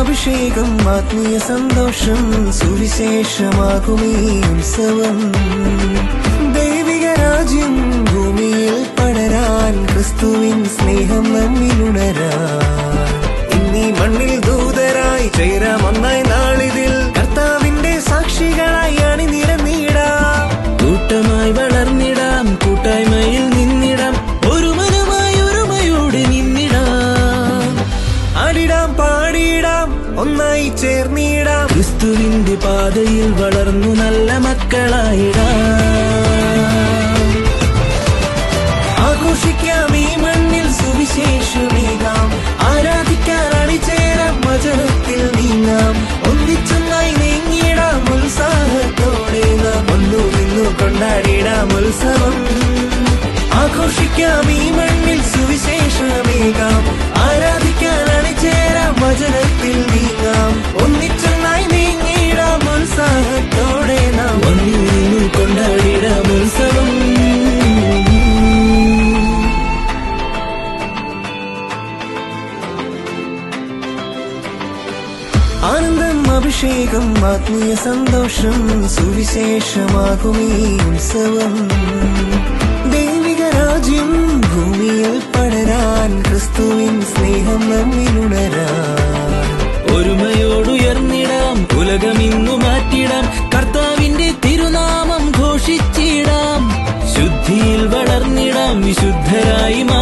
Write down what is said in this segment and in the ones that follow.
അഭിഷേകം ആത്മീയ സന്തോഷം സുവിശേഷമാകും ഈ ഉത്സവം. ദൈവിക രാജ്യം ഭൂമിയിൽ പടരാൻ ക്രിസ്തുവിൻ സ്നേഹം നമ്മിലുണരാൻ ഒന്നായി ചേർന്നിടാം. ക്രിസ്തുവിന്റെ പാതയിൽ വളർന്നു നല്ല മക്കളായിടാം. ആഘോഷിക്കാം ഈ മണ്ണിൽ സുവിശേഷമേകാം. ആരാധിക്കാൻ അണിചേരാം വചനത്തിൽ നീങ്ങാം. ഒന്നിച്ചൊന്നായി നീങ്ങിയിടാം ഉത്സാഹത്തോടെ നാം. ഒന്നു നിന്നു കൊണ്ടാടിയിടാം ഉത്സവം. ആഘോഷിക്കാം ഈ മണ്ണിൽ സുവിശേഷമേകാം. ആനന്ദം അഭിഷേകം ആത്മീയ സന്തോഷം സുവിശേഷമാകുമേ ഉത്സവം. ദൈവിക രാജ്യം ഭൂമിയിൽ പടരാൻ ക്രിസ്തുവിൻ സ്നേഹം നമ്മിലുണരാൻ. ഒരുമയോടുയർന്നിടാം ഉലകമിന്നു മാറ്റിടാം കർത്താവിന്റെ തിരുനാമം ഘോഷിച്ചിടാം. ശുദ്ധിയിൽ വളർന്നിടാം വിശുദ്ധരായി മാറിടാം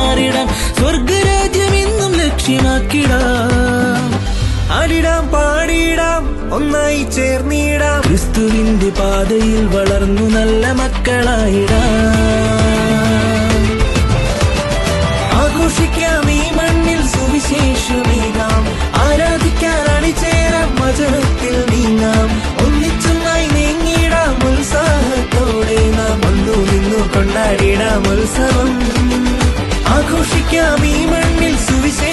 ഒന്നായി ചേർന്നിടാം. ക്രിസ്തുവിന്റെ പാതയിൽ വളർന്നു നല്ല മക്കളായിടാം. ആഘോഷിക്കാം ഈ മണ്ണിൽ സുവിശേഷമേകാം. ആരാധിക്കാൻ അണിചേരാം വചനത്തിൽ നീങ്ങാം. ഒന്നിച്ചൊന്നായി നീങ്ങിടാം ഉത്സാഹത്തോടെ നാം ഒന്നു നിന്നു കൊണ്ടാടിടാം ഉത്സവം. ആഘോഷിക്കാം ഈ മണ്ണിൽ സുവിശേഷമേകാം